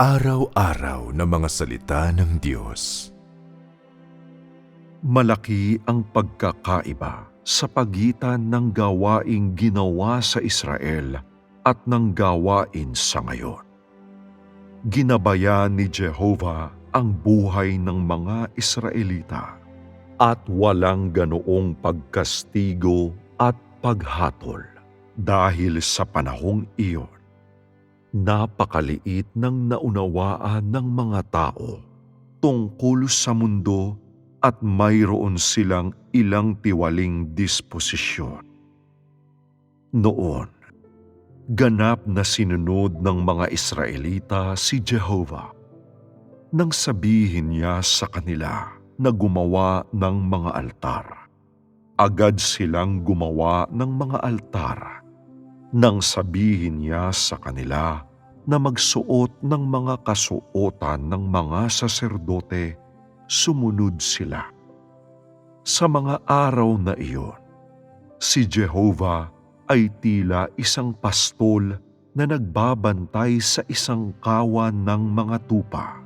Pang-araw-araw na mga salita ng Diyos. Malaki ang pagkakaiba sa pagitan ng gawaing ginawa sa Israel at ng gawain sa ngayon. Ginabayan ni Jehovah ang buhay ng mga Israelita at walang ganoong pagkastigo at paghatol dahil sa panahong iyon napakaliit ng naunawaan ng mga tao tungkol sa mundo at mayroon silang ilang tiwaling disposisyon. Noon, ganap na sinunod ng mga Israelita si Jehovah nang sabihin niya sa kanila na gumawa ng mga altar. Agad silang gumawa ng mga altar nang sabihin niya sa kanila na magsuot ng mga kasuotan ng mga saserdote, sumunod sila. Sa mga araw na iyon, si Jehovah ay tila isang pastol na nagbabantay sa isang kawan ng mga tupa,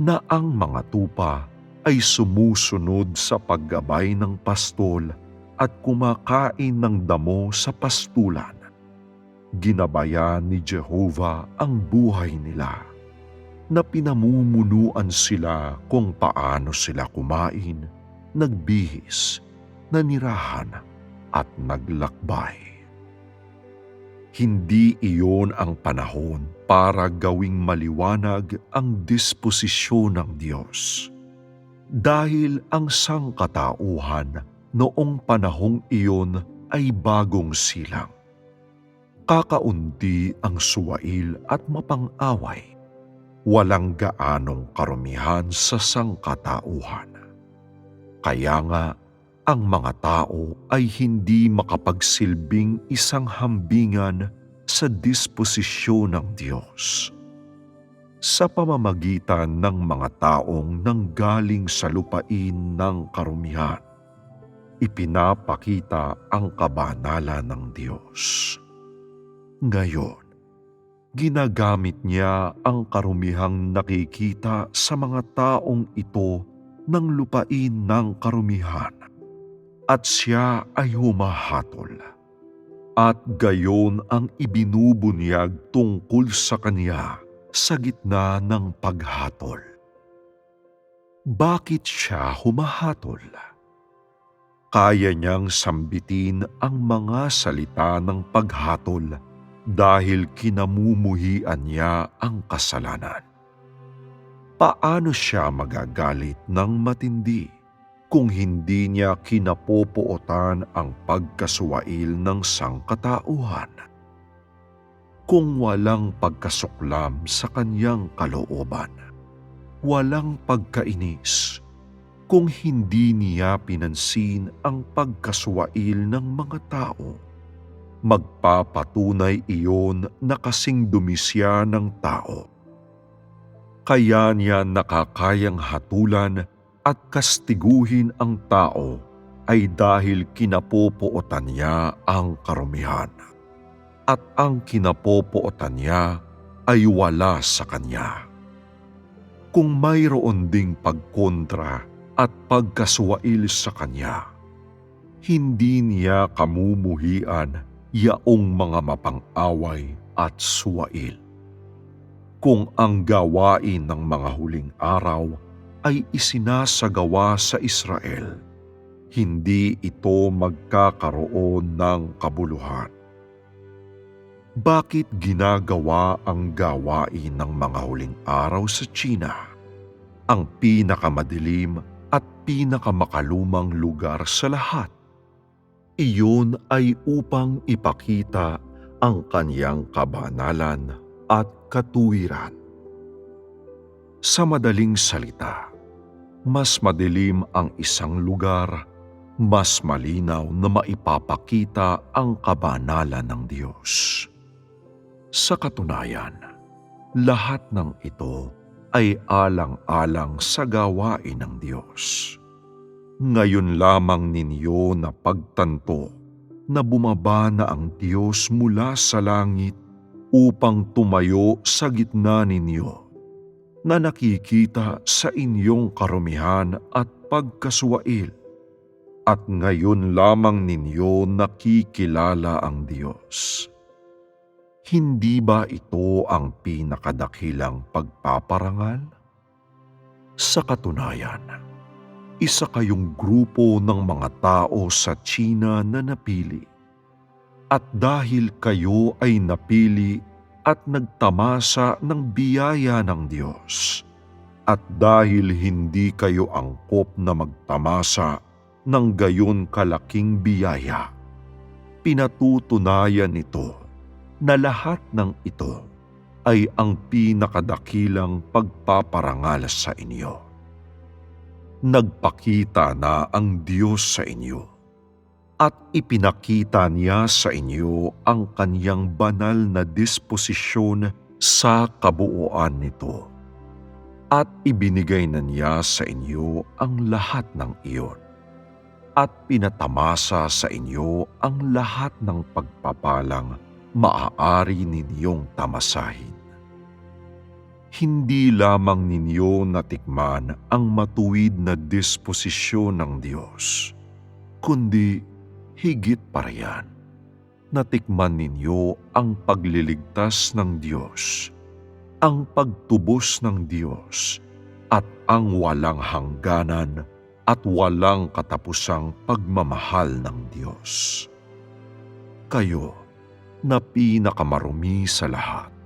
na ang mga tupa ay sumusunod sa paggabay ng pastol at kumakain ng damo sa pastulan ginabayan ni Jehovah ang buhay nila na pinamumunuan sila kung paano sila kumain, nagbihis, nanirahan at naglakbay. Hindi iyon ang panahon para gawing maliwanag ang disposisyon ng Diyos. Dahil ang sangkatauhan noong panahong iyon ay bagong silang kakaunti ang suwail at mapang-away, walang gaanong karumihan sa sangkatauhan. Kaya nga, ang mga tao ay hindi makapagsilbing isang hambingan sa disposisyon ng Diyos. Sa pamamagitan ng mga taong nanggaling sa lupain ng karumihan, ipinapakita ang kabanalan ng Diyos. Ngayon, ginagamit niya ang karumihang nakikita sa mga taong ito ng lupain ng karumihan at siya ay humahatol. At gayon ang ibinubunyag tungkol sa kanya sa gitna ng paghatol. Bakit siya humahatol? Kaya niyang sambitin ang mga salita ng paghatol dahil kinamumuhian niya ang kasalanan. Paano siya magagalit ng matindi kung hindi niya kinapopuotan ang pagkasuwail ng sangkatauhan? Kung walang pagkasuklam sa kanyang kalooban, walang pagkainis, kung hindi niya pinansin ang pagkasuwail ng mga tao, magpapatunay iyon na kasing dumisya ng tao. Kaya niya nakakayang hatulan at kastiguhin ang tao ay dahil kinapopuotan niya ang karumihan. At ang kinapopuotan niya ay wala sa kanya. Kung mayroon ding pagkontra at pagkasuwail sa kanya, hindi niya kamumuhian yaong mga mapang-away at suwail. Kung ang gawain ng mga huling araw ay isinasagawa sa Israel, hindi ito magkakaroon ng kabuluhan. Bakit ginagawa ang gawain ng mga huling araw sa China, ang pinakamadilim at pinakamakalumang lugar sa lahat? Iyon ay upang ipakita ang kanyang kabanalan at katuwiran. Sa madaling salita, mas madilim ang isang lugar, mas malinaw na maipapakita ang kabanalan ng Diyos. Sa katunayan, lahat ng ito ay alang-alang sa gawain ng Diyos ngayon lamang ninyo na pagtanto na bumaba na ang Diyos mula sa langit upang tumayo sa gitna ninyo na nakikita sa inyong karumihan at pagkasuwail at ngayon lamang ninyo nakikilala ang Diyos. Hindi ba ito ang pinakadakilang pagpaparangal? Sa katunayan, isa kayong grupo ng mga tao sa China na napili. At dahil kayo ay napili at nagtamasa ng biyaya ng Diyos, at dahil hindi kayo angkop na magtamasa ng gayon kalaking biyaya, pinatutunayan ito na lahat ng ito ay ang pinakadakilang pagpaparangal sa inyo. Nagpakita na ang Diyos sa inyo at ipinakita niya sa inyo ang kanyang banal na disposisyon sa kabuuan nito. At ibinigay na niya sa inyo ang lahat ng iyon. At pinatamasa sa inyo ang lahat ng pagpapalang maaari ninyong tamasahin. Hindi lamang ninyo natikman ang matuwid na disposisyon ng Diyos, kundi higit pa riyan, natikman ninyo ang pagliligtas ng Diyos, ang pagtubos ng Diyos, at ang walang hangganan at walang katapusang pagmamahal ng Diyos. Kayo, na pinakamarumi sa lahat,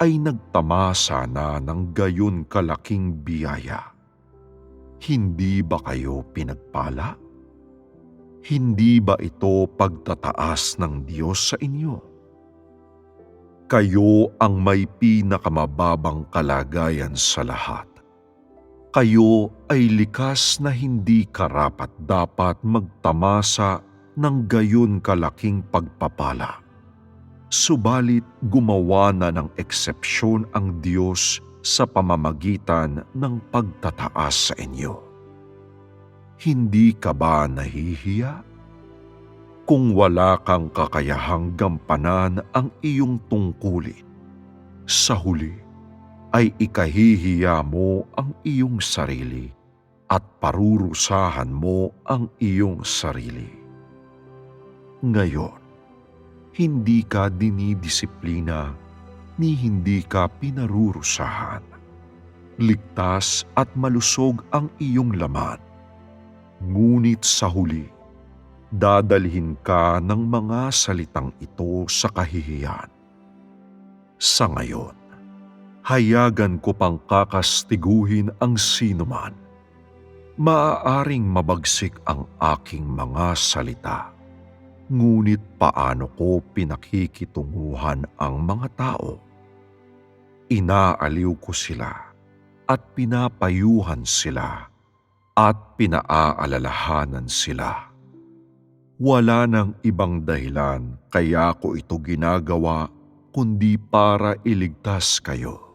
ay nagtamasa na ng gayon kalaking biyaya. Hindi ba kayo pinagpala? Hindi ba ito pagtataas ng Diyos sa inyo? Kayo ang may pinakamababang kalagayan sa lahat. Kayo ay likas na hindi karapat dapat magtamasa ng gayon kalaking pagpapala. Subalit gumawa na ng eksepsyon ang Diyos sa pamamagitan ng pagtataas sa inyo. Hindi ka ba nahihiya? Kung wala kang kakayahang gampanan ang iyong tungkulin, sa huli ay ikahihiya mo ang iyong sarili at parurusahan mo ang iyong sarili. Ngayon, hindi ka dinidisiplina ni hindi ka pinarurusahan. Ligtas at malusog ang iyong laman. Ngunit sa huli, dadalhin ka ng mga salitang ito sa kahihiyan. Sa ngayon, hayagan ko pang kakastiguhin ang sinuman. Maaaring mabagsik ang aking mga salita Ngunit paano ko pinakikitunguhan ang mga tao? Inaaliw ko sila at pinapayuhan sila at pinaaalalahanan sila. Wala nang ibang dahilan kaya ko ito ginagawa kundi para iligtas kayo.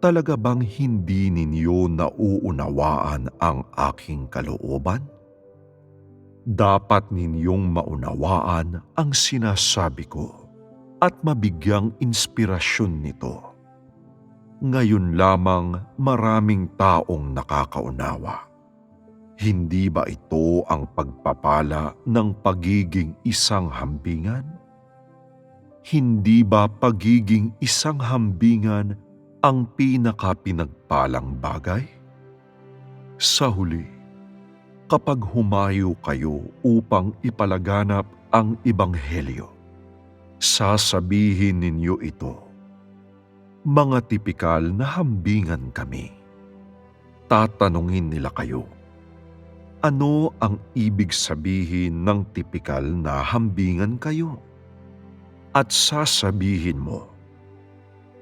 Talaga bang hindi ninyo nauunawaan ang aking kalooban? Dapat ninyong maunawaan ang sinasabi ko at mabigyang inspirasyon nito. Ngayon lamang maraming taong nakakaunawa. Hindi ba ito ang pagpapala ng pagiging isang hambingan? Hindi ba pagiging isang hambingan ang pinakapinagpalang bagay? Sa huli, kapag humayo kayo upang ipalaganap ang Ibanghelyo. Sasabihin ninyo ito, mga tipikal na hambingan kami. Tatanungin nila kayo, ano ang ibig sabihin ng tipikal na hambingan kayo? At sasabihin mo,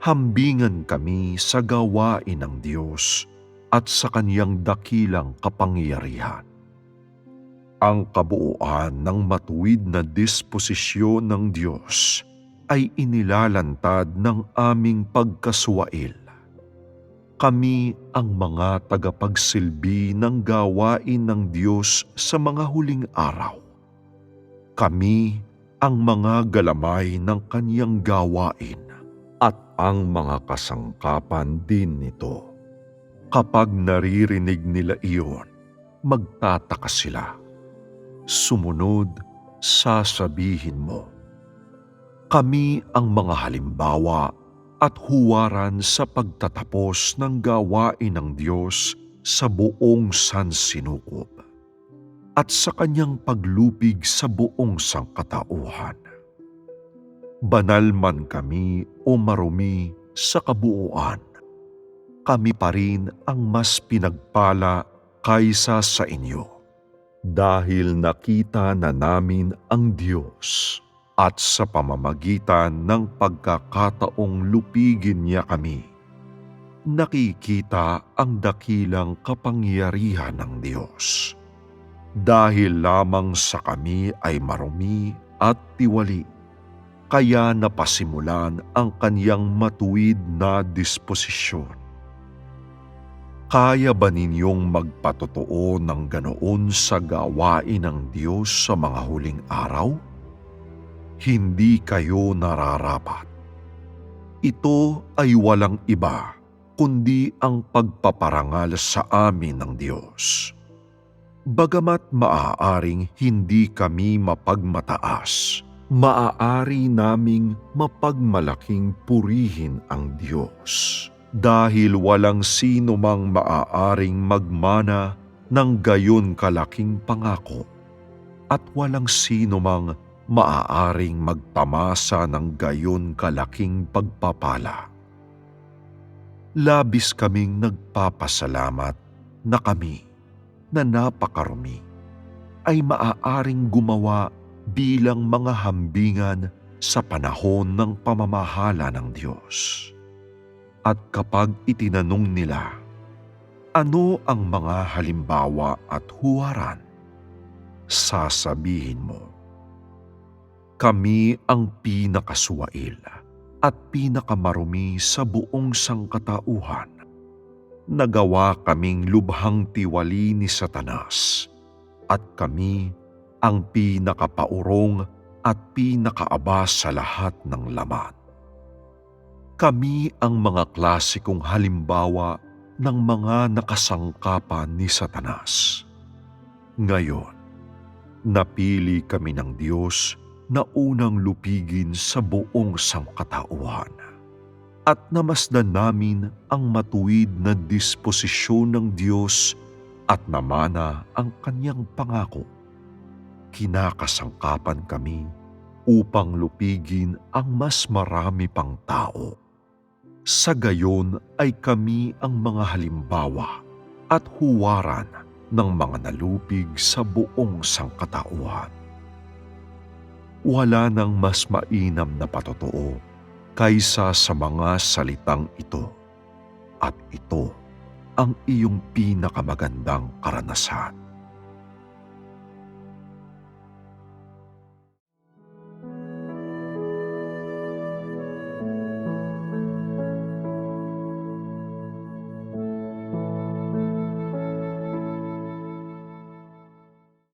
hambingan kami sa gawain ng Diyos at sa kanyang dakilang kapangyarihan ang kabuuan ng matuwid na disposisyon ng Diyos ay inilalantad ng aming pagkasuwail. Kami ang mga tagapagsilbi ng gawain ng Diyos sa mga huling araw. Kami ang mga galamay ng kanyang gawain at ang mga kasangkapan din nito. Kapag naririnig nila iyon, magtataka sila. Sumunod, sasabihin mo, Kami ang mga halimbawa at huwaran sa pagtatapos ng gawain ng Diyos sa buong sansinukob at sa kanyang paglupig sa buong sangkatauhan. Banal man kami o marumi sa kabuuan, kami pa rin ang mas pinagpala kaysa sa inyo. Dahil nakita na namin ang Diyos at sa pamamagitan ng pagkakataong lupigin niya kami, nakikita ang dakilang kapangyarihan ng Diyos. Dahil lamang sa kami ay marumi at tiwali, kaya napasimulan ang kaniyang matuwid na disposisyon. Kaya ba ninyong magpatotoo ng ganoon sa gawain ng Diyos sa mga huling araw? Hindi kayo nararapat. Ito ay walang iba kundi ang pagpaparangal sa amin ng Diyos. Bagamat maaaring hindi kami mapagmataas, maaari naming mapagmalaking purihin ang Diyos dahil walang sino mang maaaring magmana ng gayon kalaking pangako at walang sino mang maaaring magpamasa ng gayon kalaking pagpapala. Labis kaming nagpapasalamat na kami na napakarumi ay maaaring gumawa bilang mga hambingan sa panahon ng pamamahala ng Diyos. At kapag itinanong nila, ano ang mga halimbawa at huwaran? Sasabihin mo, kami ang pinakasuwail at pinakamarumi sa buong sangkatauhan. Nagawa kaming lubhang tiwali ni Satanas at kami ang pinakapaurong at pinakaaba sa lahat ng laman. Kami ang mga klasikong halimbawa ng mga nakasangkapan ni Satanas. Ngayon, napili kami ng Diyos na unang lupigin sa buong sangkatauhan at namasdan namin ang matuwid na disposisyon ng Diyos at namana ang kanyang pangako. Kinakasangkapan kami upang lupigin ang mas marami pang tao. Sa gayon ay kami ang mga halimbawa at huwaran ng mga nalupig sa buong sangkatauhan wala nang mas mainam na patotoo kaysa sa mga salitang ito. At ito ang iyong pinakamagandang karanasan.